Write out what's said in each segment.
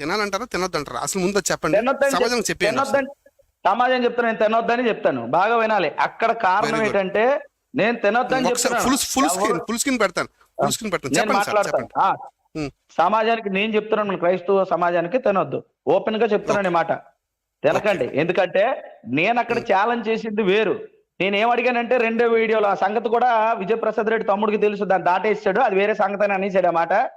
తినాలంటారా? తినొద్దంటారా? అసలు ముందు చెప్పండి. సమాజం చెప్- చెప్పేయండి అసలు. తినొద్దని సమాజం చెప్తాను నేను తినొద్దని చెప్తాను. బాగా వినాలి. అక్కడ కారణం. ఏంటంటే నేను తినొద్దని చెప్తున్నాను. ఫుల్ ఫుల్ స్క్రీన్ ఎవరు- ఫుల్ స్క్రీన్ పెడతాను. ఫుల్ స్క్రీన్ పెడతాను. నేను మాట్లాడతాను. సమాజానికి నేను చెప్తున్నాను క్రైస్తవ సమాజానికి తినొద్దు. ఓపెన్గా చెప్తున్నాను మాట. తినకండి. ఎందుకంటే నేను అక్కడ ఛాలెంజ్ చేసింది వేరు. నేను ఏం అడిగానంటే రెండో వీడియోలో ఆ సంగతి కూడా విజయప్రసాద్ రెడ్డి తమ్ముడికి తెలుసు. దాన్ని దాటేసాడు. అది వేరే సంగతి అని అనేసాడు ఆ మాట.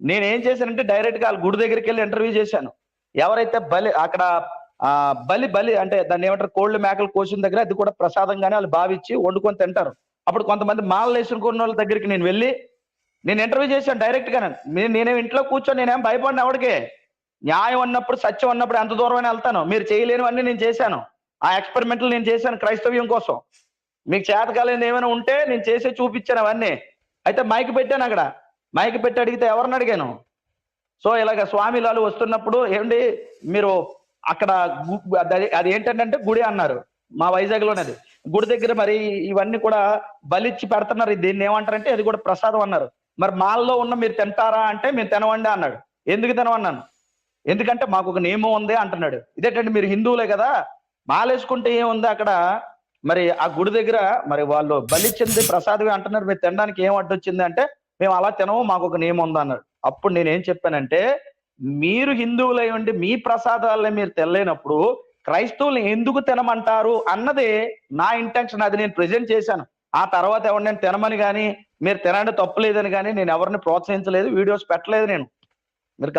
నేనేం చేశానంటే డైరెక్ట్గా వాళ్ళ గుడి దగ్గరికి వెళ్ళి ఇంటర్వ్యూ చేశాను. ఎవరైతే బలి అక్కడ బలి బలి అంటే దాన్ని ఏమంటారు కోళ్ళు మేకలు కోసిన దగ్గర అది కూడా ప్రసాదంగానే వాళ్ళు భావించి వండుకొని తింటారు. అప్పుడు కొంతమంది మాలలు వేసుకున్న వాళ్ళ దగ్గరికి నేను వెళ్ళి నేను ఇంటర్వ్యూ చేశాను డైరెక్ట్గా నేను నేనేం ఇంట్లో కూర్చొని నేనేం భయపడిన ఎవడికి. న్యాయం అన్నప్పుడు సత్యం అన్నప్పుడు ఎంత దూరమైనా వెళ్తాను. మీరు చేయలేనివన్నీ నేను చేశాను. ఆ ఎక్స్పెరిమెంట్లు నేను చేశాను క్రైస్తవ్యం కోసం. మీకు చేతకాలేని ఏమైనా ఉంటే నేను చేసే చూపించాను అవన్నీ. అయితే మైక్ పెట్టాను అక్కడ. మైక్ పెట్టి అడిగితే ఎవరిని అడిగాను? సో ఇలాగ స్వామిలాలు వస్తున్నప్పుడు ఏమండి మీరు అక్కడ గు- అది- అది ఏంటంటే గుడి అన్నారు మా వైజాగ్ లోనేది గుడి దగ్గర మరి ఇవన్నీ కూడా బలిచ్చి పెడుతున్నారు. దీన్ని ఏమంటారంటే అది కూడా ప్రసాదం అన్నారు. మరి మాల్లో ఉన్న మీరు తింటారా అంటే మేము తినవండి అన్నాడు. ఎందుకు తినవన్నాను ఎందుకంటే మాకు ఒక నియమం ఉంది అంటున్నాడు. ఇదేంటంటే మీరు హిందువులే కదా మాలేసుకుంటే ఏముంది అక్కడ? మరి ఆ గుడి దగ్గర మరి వాళ్ళు బలిచ్చింది ప్రసాదమే అంటున్నారు. మీరు తినడానికి ఏం అడ్డొచ్చింది అంటే మేము అలా తినము మాకు ఒక నియమం ఉందన్నాడు. అప్పుడు అప్పుడు నేనేం చెప్పానంటే మీరు హిందువులై ఉండి మీ ప్రసాదాలని మీరు తెల్లైనప్పుడు క్రైస్తవులు ఎందుకు తినమంటారు అన్నది నా ఇంటెన్షన్ అది నేను ప్రెజెంట్ చేశాను. ఆ తర్వాత ఎవరు నేను తినమని కానీ మీరు తినండి తప్పులేదని కానీ నేను ఎవరిని ప్రోత్సహించలేదు వీడియోస్ పెట్టలేదు నేను. మీరు